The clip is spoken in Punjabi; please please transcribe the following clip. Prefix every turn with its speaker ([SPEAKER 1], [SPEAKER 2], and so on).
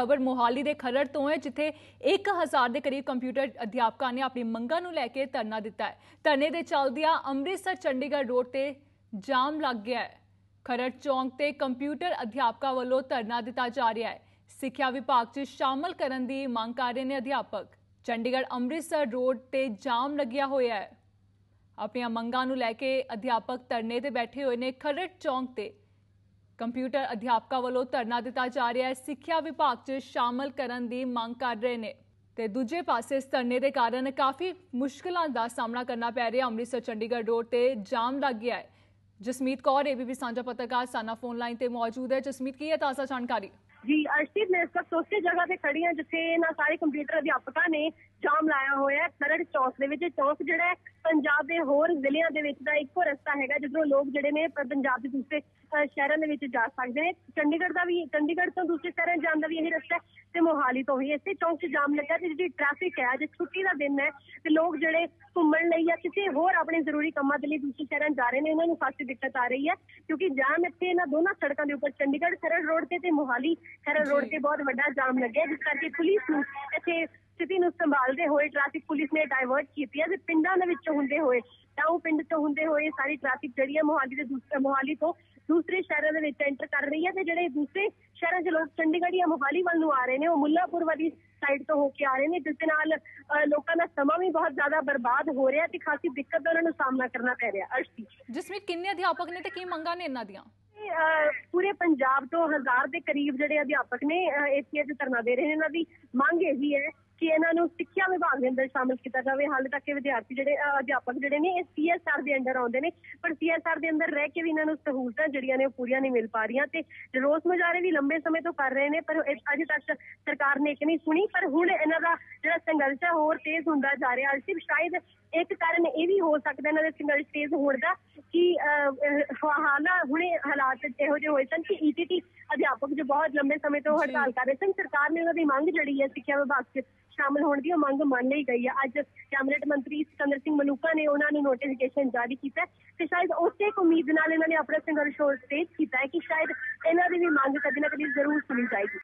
[SPEAKER 1] ਖਬਰ ਮੋਹਾਲੀ ਦੇ ਖਰੜ ਤੋਂ ਹੈ, ਜਿੱਥੇ 1000 ਦੇ ਕਰੀਬ ਕੰਪਿਊਟਰ ਅਧਿਆਪਕਾਂ ਨੇ ਆਪਣੀ ਮੰਗਾਂ ਨੂੰ ਲੈ ਕੇ ਧਰਨਾ ਦਿੱਤਾ ਹੈ। ਧਰਨੇ ਦੇ ਚੱਲਦਿਆਂ ਅੰਮ੍ਰਿਤਸਰ ਚੰਡੀਗੜ੍ਹ ਰੋਡ ਤੇ ਜਾਮ ਲੱਗ ਗਿਆ ਹੈ। ਖਰੜ ਚੌਂਕ ਤੇ ਕੰਪਿਊਟਰ ਅਧਿਆਪਕਾਂ ਵੱਲੋਂ ਧਰਨਾ ਦਿੱਤਾ ਜਾ ਰਿਹਾ ਹੈ। ਸਿੱਖਿਆ ਵਿਭਾਗ 'ਚ ਸ਼ਾਮਲ ਕਰਨ ਦੀ ਮੰਗ ਕਰ ਰਹੇ ਨੇ ਅਧਿਆਪਕ। ਚੰਡੀਗੜ੍ਹ ਅੰਮ੍ਰਿਤਸਰ ਰੋਡ ਤੇ ਜਾਮ ਲੱਗਿਆ ਹੋਇਆ ਹੈ। ਆਪਣੀਆਂ ਮੰਗਾਂ ਨੂੰ ਲੈ ਕੇ ਅਧਿਆਪਕ ਧਰਨੇ ਤੇ ਬੈਠੇ ਹੋਏ ਨੇ ਖਰੜ ਚੌਂਕ ਤੇ। ਕੰਪਿਊਟਰ ਅਧਿਆਪਕਾਂ ਵੱਲੋਂ ਧਰਨਾ ਦਿੱਤਾ ਜਾ ਰਿਹਾ ਹੈ। ਸਿੱਖਿਆ ਵਿਭਾਗ 'ਚ ਸ਼ਾਮਲ ਕਰਨ ਦੀ ਮੰਗ ਕਰ ਰਹੇ ਨੇ। ਤੇ ਦੂਜੇ ਪਾਸੇ ਇਸ ਧਰਨੇ ਦੇ ਕਾਰਨ ਕਾਫੀ ਮੁਸ਼ਕਲਾਂ ਦਾ ਸਾਹਮਣਾ ਕਰਨਾ ਪੈ ਰਿਹਾ। ਅੰਮ੍ਰਿਤਸਰ, ਚੰਡੀਗੜ੍ਹ ਰੋਡ ਤੇ ਜਾਮ ਲੱਗ ਗਿਆ ਹੈ। ਜਸਮੀਤ ਕੌਰ ਏਬੀਪੀ ਸਾਂਝਾ ਪੱਤਰਕਾਰ, ਸਾਨਾ ਫੋਨ ਲਾਈਨ ਤੇ ਮੌਜੂਦ ਹੈ। ਜਸਮੀਤ, ਕੀ ਹੈ ਤਾਜ਼ਾ ਜਾਣਕਾਰੀ?
[SPEAKER 2] ਜੀ, ਅਰਸ਼ਦੀਪ, ਮੈਂ ਇਸ ਵਕਤ ਉਸੇ ਜਗ੍ਹਾ ਤੇ ਖੜੀ ਹਾਂ, ਜਿੱਥੇ ਇਹਨਾਂ ਸਾਰੇ ਕੰਪਿਊਟਰ ਅਧਿਆਪਕਾਂ ਨੇ ਜਾਮ ਲਾਇਆ ਹੋਇਆ ਹੈ। ਖਰੜ ਚੌਕ ਦੇ ਵਿੱਚ। ਇਹ ਚੌਕ ਜਿਹੜਾ ਹੈ, ਪੰਜਾਬ ਦੇ ਹੋਰ ਜ਼ਿਲ੍ਹਿਆਂ ਦੇ ਵਿੱਚ ਦਾ ਇੱਕੋ ਰਸਤਾ ਹੈਗਾ, ਜਿੱਧਰੋਂ ਲੋਕ ਜਿਹੜੇ ਨੇ ਪੰਜਾਬ ਦੇ ਦੂਸਰੇ ਸ਼ਹਿਰਾਂ ਦੇ ਵਿੱਚ ਜਾ ਸਕਦੇ ਨੇ। ਚੰਡੀਗੜ੍ਹ ਦਾ ਵੀ, ਚੰਡੀਗੜ੍ਹ ਤੋਂ ਦੂਸਰੇ ਸ਼ਹਿਰਾਂ ਜਾਣ ਦਾ ਵੀ ਇਹੀ ਰਸਤਾ ਹੈ ਤੇ ਮੋਹਾਲੀ ਤੋਂ ਹੀ। ਇਸੇ ਚੌਂਕ 'ਚ ਜਾਮ ਲੱਗਾ ਤੇ ਜਿਹੜੀ ਟ੍ਰੈਫਿਕ ਹੈ, ਅੱਜ ਛੁੱਟੀ ਦਾ ਦਿਨ ਹੈ ਤੇ ਲੋਕ ਜਿਹੜੇ ਘੁੰਮਣ ਲਈ ਜਾਂ ਕਿਸੇ ਹੋਰ ਆਪਣੇ ਜ਼ਰੂਰੀ ਕੰਮਾਂ ਦੇ ਲਈ ਦੂਸਰੇ ਸ਼ਹਿਰਾਂ ਜਾ ਰਹੇ ਨੇ, ਉਹਨਾਂ ਨੂੰ ਖਾਸੀ ਦਿੱਕਤ ਆ ਰਹੀ ਹੈ। ਕਿਉਂਕਿ ਜਾਮ ਇੱਥੇ ਇਹਨਾਂ ਦੋਨਾਂ ਸੜਕਾਂ ਦੇ ਉੱਪਰ, ਚੰਡੀਗੜ੍ਹ ਖਰੜ ਰੋਡ ਤੇ ਤੇ ਮੋਹਾਲੀ ਖਰੜ ਰੋਡ ਤੇ ਬਹੁਤ ਵੱਡਾ ਜਾਮ ਲੱਗਿਆ, ਜਿਸ ਕਰਕੇ ਪੁਲਿਸ ਨੂੰ ਇੱਥੇ ਸਥਿਤੀ ਨੂੰ ਸੰਭਾਲਦੇ ਹੋਏ ਟ੍ਰੈਫਿਕ ਪੁਲਿਸ ਨੇ ਡਾਇਵਰਟ ਕੀਤੀ ਹੈ ਤੇ ਪਿੰਡਾਂ ਦੇ ਵਿੱਚੋਂ ਹੁੰਦੇ ਹੋਏ ਟਾਊ ਪਿੰਡ ਤੋਂ ਹੁੰਦੇ ਹੋਏ ਸਾਰੀ ਟ੍ਰੈਫਿਕ ਜਿਹੜੀ ਹੈ ਮੋਹਾਲੀ ਦੇ ਦੂਸਰੇ ਮੋਹਾਲੀ ਤੋਂ ਦੂਸਰੇ ਸ਼ਹਿਰਾਂ ਦੇ ਵਿੱਚ ਐਂਟਰ ਕਰ ਰਹੀ ਹੈ ਤੇ ਜਿਹੜੇ ਦੂਸਰੇ ਸ਼ਹਿਰਾਂ 'ਚ ਲੋਕ ਚੰਡੀਗੜ੍ਹ ਜਾਂ ਮੋਹਾਲੀ ਵੱਲ ਨੂੰ ਆ ਰਹੇ ਨੇ, ਉਹ ਮੁੱਲਾਪੁਰ ਵਾਲੀ ਸਾਈਡ ਤੋਂ ਹੋ ਕੇ ਆ ਰਹੇ ਨੇ, ਜਿਸ ਦੇ ਨਾਲ ਲੋਕਾਂ ਦਾ ਸਮਾਂ ਵੀ ਬਹੁਤ ਜ਼ਿਆਦਾ ਬਰਬਾਦ ਹੋ ਰਿਹਾ ਤੇ ਖਾਸੀ ਦਿੱਕਤ ਦਾ ਉਹਨਾਂ ਨੂੰ ਸਾਹਮਣਾ ਕਰਨਾ ਪੈ ਰਿਹਾ। ਅਰਸ਼ੀ
[SPEAKER 1] ਜਸਮੀਤ, ਕਿੰਨੇ ਅਧਿਆਪਕ ਨੇ ਤੇ ਕੀ ਮੰਗਾਂ ਨੇ ਇਹਨਾਂ ਦੀਆਂ?
[SPEAKER 2] ਪੂਰੇ ਪੰਜਾਬ ਤੋਂ ਹਜ਼ਾਰ ਦੇ ਕਰੀਬ ਜਿਹੜੇ ਅਧਿਆਪਕ ਨੇ ਏਸੀਏ ਤੇ ਧਰਨਾ ਦੇ ਰਹੇ ਨੇ। ਇਹਨਾਂ ਦੀ ਮੰਗ ਇਹੀ ਹੈ ਕਿ ਇਹਨਾਂ ਨੂੰ ਸਿੱਖਿਆ ਵਿਭਾਗ ਦੇ ਅੰਦਰ ਸ਼ਾਮਲ ਕੀਤਾ ਜਾਵੇ। ਹਾਲੇ ਤੱਕ ਇਹ ਵਿਦਿਆਰਥੀ ਜਿਹੜੇ ਅਧਿਆਪਕ ਜਿਹੜੇ ਨੇ, ਇਹ ਸੀਐਸਆਰ ਦੇ ਅੰਡਰ ਆਉਂਦੇ ਨੇ। ਪਰ ਸੀਐਸਆਰ ਦੇ ਅੰਦਰ ਰਹਿ ਕੇ ਵੀ ਇਹਨਾਂ ਨੂੰ ਸਹੂਲਤਾਂ ਜਿਹੜੀਆਂ ਨੇ ਉਹ ਪੂਰੀਆਂ ਨਹੀਂ ਮਿਲ ਪਾ ਰਹੀਆਂ ਤੇ ਰੋਸ ਮੁਜ਼ਾਹਰੇ ਵੀ ਲੰਬੇ ਸਮੇਂ ਤੋਂ ਕਰ ਰਹੇ ਨੇ, ਪਰ ਅਜੇ ਤੱਕ ਸਰਕਾਰ ਨੇ ਇੱਕ ਨਹੀਂ ਸੁਣੀ। ਪਰ ਹੁਣ ਇਹਨਾਂ ਦਾ ਜਿਹੜਾ ਸੰਘਰਸ਼ ਹੈ ਹੋਰ ਤੇਜ਼ ਹੁੰਦਾ ਜਾ ਰਿਹਾ। ਅਲਸਿਫ ਸ਼ਾਇਦ ਇੱਕ ਕਾਰਨ ਇਹ ਵੀ ਹੋ ਸਕਦਾ ਇਹਨਾਂ ਦੇ ਸੰਘਰਸ਼ ਤੇਜ਼ ਹੋਣ ਦਾ ਕਿ ਹਾਲਾ ਹੁਣੇ ਹਾਲਾਤ ਇਹੋ ਜਿਹੇ ਹੋਏ ਸਨ ਕਿ ਈਟੀਟੀ ਅਧਿਆਪਕ ਜੋ ਬਹੁਤ ਲੰਬੇ ਸਮੇਂ ਤੋਂ। ਹੜਤਾਲ ਕਰ ਰਹੇ ਸਨ ਸਰਕਾਰ ਨੇ ਉਹਨਾਂ ਦੀ ਮੰਗ ਜਿਹੜੀ ਹੈ ਸਿੱਖਿਆ ਵਿਭਾਗ 'ਚ ਸ਼ਾਮਲ ਹੋਣ ਦੀ ਉਹ ਮੰਗ ਮੰਨ ਲਈ ਗਈ ਹੈ ਅੱਜ ਕੈਬਨਿਟ ਮੰਤਰੀ ਸਿਕੰਦਰ ਸਿੰਘ ਮਲੂਕਾ ਨੇ ਉਹਨਾਂ ਨੂੰ ਨੋਟੀਫਿਕੇਸ਼ਨ ਜਾਰੀ ਕੀਤਾ ਤੇ ਸ਼ਾਇਦ ਉਸੇ ਇੱਕ ਉਮੀਦ ਨਾਲ ਇਹਨਾਂ ਨੇ ਆਪਣਾ ਸੰਘਰਸ਼ ਹੋਰ ਤੇਜ਼ ਕੀਤਾ ਹੈ ਕਿ ਸ਼ਾਇਦ ਇਹਨਾਂ ਦੀ ਵੀ ਮੰਗ ਕਦੇ ਨਾ ਕਦੇ ਜ਼ਰੂਰ ਸੁਣੀ ਜਾਏਗੀ